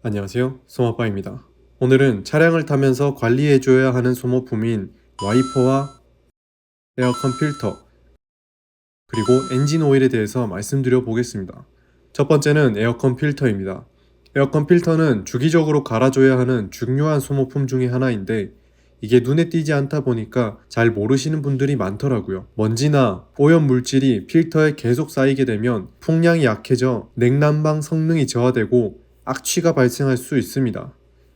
안녕하세요. 소모빠입니다. 오늘은 차량을 타면서 관리해줘야 하는 소모품인 와이퍼와 에어컨 필터, 그리고 엔진 오일에 대해서 말씀드려 보겠습니다. 첫 번째는 에어컨 필터입니다. 에어컨 필터는 주기적으로 갈아줘야 하는 중요한 소모품 중에 하나인데 이게 눈에 띄지 않다 보니까 잘 모르시는 분들이 많더라고요. 먼지나 오염 물질이 필터에 계속 쌓이게 되면 풍량이 약해져 냉난방 성능이 저하되고 악취가 발생할 수 있습니다.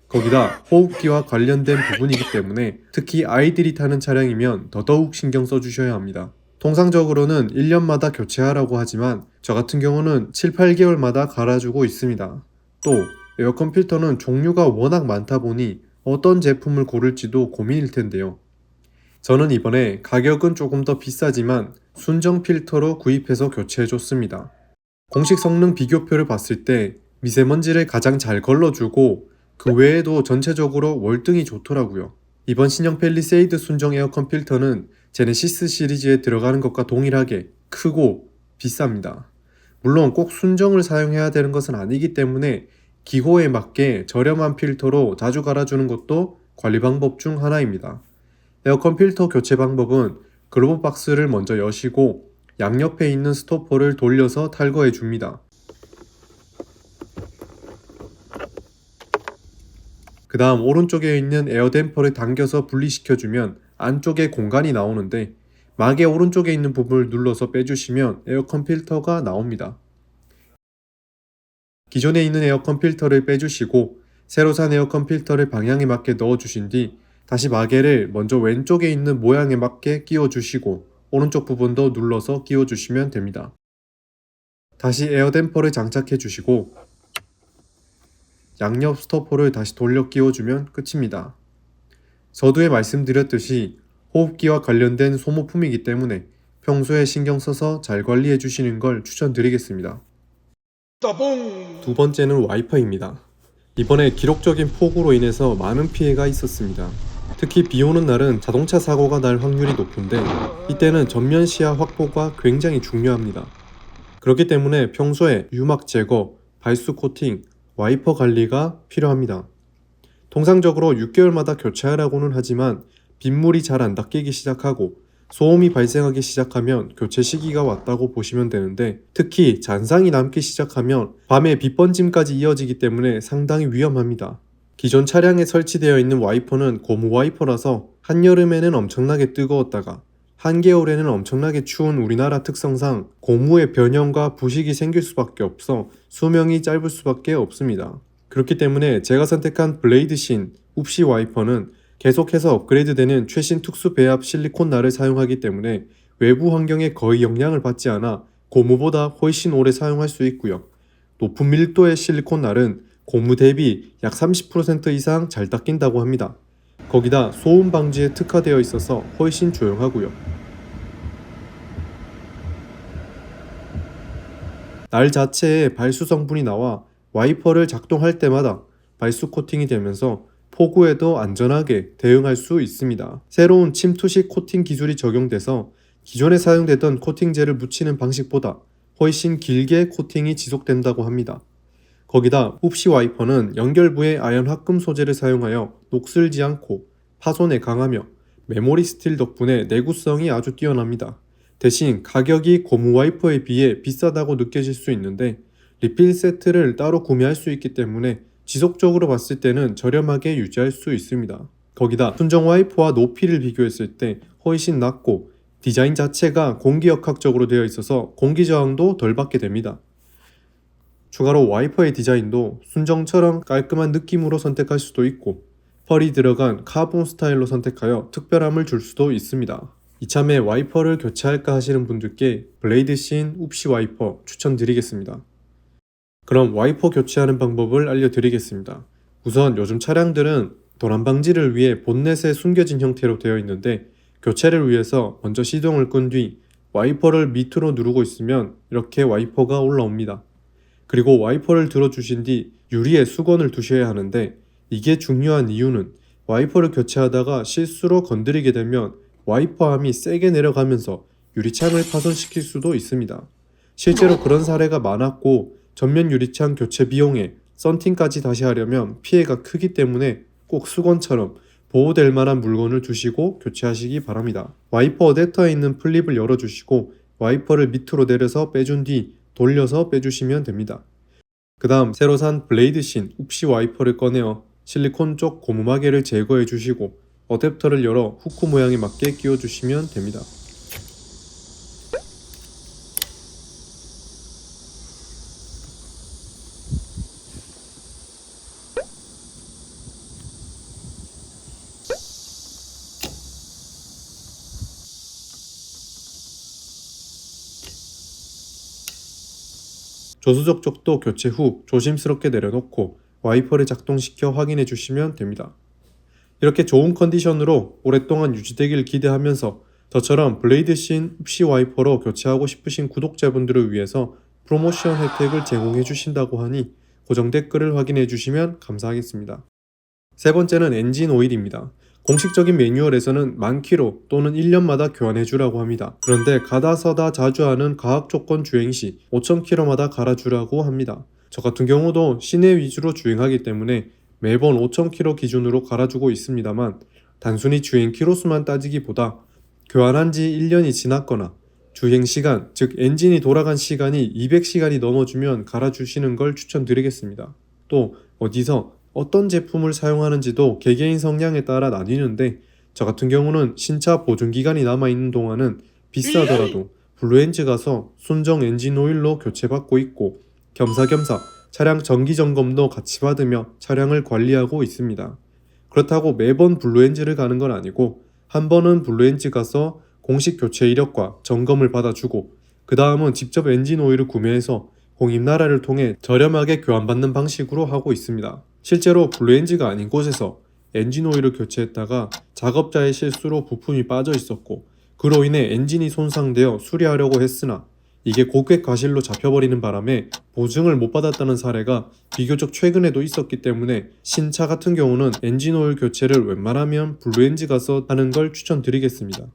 거기다 호흡기와 관련된 부분이기 때문에 특히 아이들이 타는 차량이면 더더욱 신경 써주셔야 합니다. 통상적으로는 1년마다 교체하라고 하지만 저 같은 경우는 7, 8개월마다 갈아주고 있습니다. 또 에어컨 필터는 종류가 워낙 많다 보니 어떤 제품을 고를지도 고민일 텐데요. 저는 이번에 가격은 조금 더 비싸지만 순정 필터로 구입해서 교체해줬습니다. 공식 성능 비교표를 봤을 때 미세먼지를 가장 잘 걸러주고 그 외에도 전체적으로 월등히 좋더라고요. 이번 신형 펠리세이드 순정 에어컨 필터는 제네시스 시리즈에 들어가는 것과 동일하게 크고 비쌉니다. 물론 꼭 순정을 사용해야 되는 것은 아니기 때문에 기호에 맞게 저렴한 필터로 자주 갈아주는 것도 관리 방법 중 하나입니다. 에어컨 필터 교체 방법은 글로브 박스를 먼저 여시고 양옆에 있는 스토퍼를 돌려서 탈거해 줍니다. 그 다음 오른쪽에 있는 에어 댐퍼를 당겨서 분리시켜주면 안쪽에 공간이 나오는데 막의 오른쪽에 있는 부분을 눌러서 빼주시면 에어컨 필터가 나옵니다. 기존에 있는 에어컨 필터를 빼주시고 새로 산 에어컨 필터를 방향에 맞게 넣어주신 뒤 다시 마개를 먼저 왼쪽에 있는 모양에 맞게 끼워주시고 오른쪽 부분도 눌러서 끼워주시면 됩니다. 다시 에어 댐퍼를 장착해 주시고 양옆 스토퍼를 다시 돌려 끼워주면 끝입니다. 서두에 말씀드렸듯이 호흡기와 관련된 소모품이기 때문에 평소에 신경 써서 잘 관리해 주시는 걸 추천드리겠습니다. 두 번째는 와이퍼입니다. 이번에 기록적인 폭우로 인해서 많은 피해가 있었습니다. 특히 비 오는 날은 자동차 사고가 날 확률이 높은데 이때는 전면 시야 확보가 굉장히 중요합니다. 그렇기 때문에 평소에 유막 제거, 발수 코팅, 와이퍼 관리가 필요합니다. 통상적으로 6개월마다 교체하라고는 하지만 빗물이 잘 안 닦이기 시작하고 소음이 발생하기 시작하면 교체 시기가 왔다고 보시면 되는데 특히 잔상이 남기 시작하면 밤에 빛번짐까지 이어지기 때문에 상당히 위험합니다. 기존 차량에 설치되어 있는 와이퍼는 고무 와이퍼라서 한여름에는 엄청나게 뜨거웠다가 한겨울에는 엄청나게 추운 우리나라 특성상 고무의 변형과 부식이 생길 수밖에 없어 수명이 짧을 수밖에 없습니다. 그렇기 때문에 제가 선택한 블레이드 신 웁시 와이퍼는 계속해서 업그레이드되는 최신 특수 배합 실리콘 날을 사용하기 때문에 외부 환경에 거의 영향을 받지 않아 고무보다 훨씬 오래 사용할 수 있고요. 높은 밀도의 실리콘 날은 고무 대비 약 30% 이상 잘 닦인다고 합니다. 거기다 소음 방지에 특화되어 있어서 훨씬 조용하고요. 날 자체에 발수 성분이 나와 와이퍼를 작동할 때마다 발수 코팅이 되면서 폭우에도 안전하게 대응할 수 있습니다. 새로운 침투식 코팅 기술이 적용돼서 기존에 사용되던 코팅제를 묻히는 방식보다 훨씬 길게 코팅이 지속된다고 합니다. 거기다 흡시 와이퍼는 연결부에 아연 합금 소재를 사용하여 녹슬지 않고 파손에 강하며 메모리 스틸 덕분에 내구성이 아주 뛰어납니다. 대신 가격이 고무 와이퍼에 비해 비싸다고 느껴질 수 있는데 리필 세트를 따로 구매할 수 있기 때문에 지속적으로 봤을 때는 저렴하게 유지할 수 있습니다. 거기다 순정 와이퍼와 높이를 비교했을 때 훨씬 낮고 디자인 자체가 공기역학적으로 되어 있어서 공기 저항도 덜 받게 됩니다. 추가로 와이퍼의 디자인도 순정처럼 깔끔한 느낌으로 선택할 수도 있고 펄이 들어간 카본 스타일로 선택하여 특별함을 줄 수도 있습니다. 이참에 와이퍼를 교체할까 하시는 분들께 블레이드 신 웁시 와이퍼 추천드리겠습니다. 그럼 와이퍼 교체하는 방법을 알려드리겠습니다. 우선 요즘 차량들은 도난 방지를 위해 본넷에 숨겨진 형태로 되어 있는데 교체를 위해서 먼저 시동을 끈 뒤 와이퍼를 밑으로 누르고 있으면 이렇게 와이퍼가 올라옵니다. 그리고 와이퍼를 들어주신 뒤 유리에 수건을 두셔야 하는데 이게 중요한 이유는 와이퍼를 교체하다가 실수로 건드리게 되면 와이퍼함이 세게 내려가면서 유리창을 파손시킬 수도 있습니다. 실제로 그런 사례가 많았고 전면 유리창 교체 비용에 썬팅까지 다시 하려면 피해가 크기 때문에 꼭 수건처럼 보호될 만한 물건을 두시고 교체하시기 바랍니다. 와이퍼 어댑터에 있는 플립을 열어주시고 와이퍼를 밑으로 내려서 빼준 뒤 돌려서 빼주시면 됩니다. 그 다음 새로 산 블레이드 신 웁시 와이퍼를 꺼내어 실리콘 쪽 고무마개를 제거해 주시고 어댑터를 열어 후크 모양에 맞게 끼워 주시면 됩니다. 조수석 쪽도 교체 후 조심스럽게 내려놓고 와이퍼를 작동시켜 확인해 주시면 됩니다. 이렇게 좋은 컨디션으로 오랫동안 유지되길 기대하면서 저처럼 블레이드 신 흡시 와이퍼로 교체하고 싶으신 구독자분들을 위해서 프로모션 혜택을 제공해 주신다고 하니 고정 댓글을 확인해 주시면 감사하겠습니다. 세 번째는 엔진 오일입니다. 공식적인 매뉴얼에서는 만 킬로 또는 1년마다 교환해 주라고 합니다. 그런데 가다 서다 자주 하는 과학 조건 주행 시 5,000 킬로마다 갈아 주라고 합니다. 저 같은 경우도 시내 위주로 주행하기 때문에 매번 5,000 킬로 기준으로 갈아주고 있습니다만 단순히 주행 키로수만 따지기보다 교환한 지 1년이 지났거나 주행 시간, 즉 엔진이 돌아간 시간이 200시간이 넘어주면 갈아주시는 걸 추천드리겠습니다. 또 어디서 어떤 제품을 사용하는지도 개개인 성향에 따라 나뉘는데 저 같은 경우는 신차 보증 기간이 남아 있는 동안은 비싸더라도 블루엔즈 가서 순정 엔진 오일로 교체받고 있고 겸사겸사 차량 정기 점검도 같이 받으며 차량을 관리하고 있습니다. 그렇다고 매번 블루엔즈를 가는 건 아니고 한 번은 블루엔즈 가서 공식 교체 이력과 점검을 받아주고 그 다음은 직접 엔진 오일을 구매해서 공입나라를 통해 저렴하게 교환받는 방식으로 하고 있습니다. 실제로 블루엔즈가 아닌 곳에서 엔진 오일을 교체했다가 작업자의 실수로 부품이 빠져 있었고 그로 인해 엔진이 손상되어 수리하려고 했으나 이게 고객 과실로 잡혀버리는 바람에 보증을 못 받았다는 사례가 비교적 최근에도 있었기 때문에 신차 같은 경우는 엔진 오일 교체를 웬만하면 블루엔즈 가서 하는 걸 추천드리겠습니다.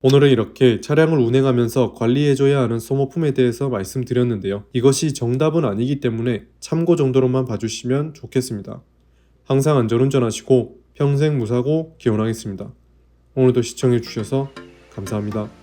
오늘은 이렇게 차량을 운행하면서 관리해줘야 하는 소모품에 대해서 말씀드렸는데요. 이것이 정답은 아니기 때문에 참고 정도로만 봐주시면 좋겠습니다. 항상 안전운전하시고 평생 무사고 기원하겠습니다. 오늘도 시청해주셔서 감사합니다.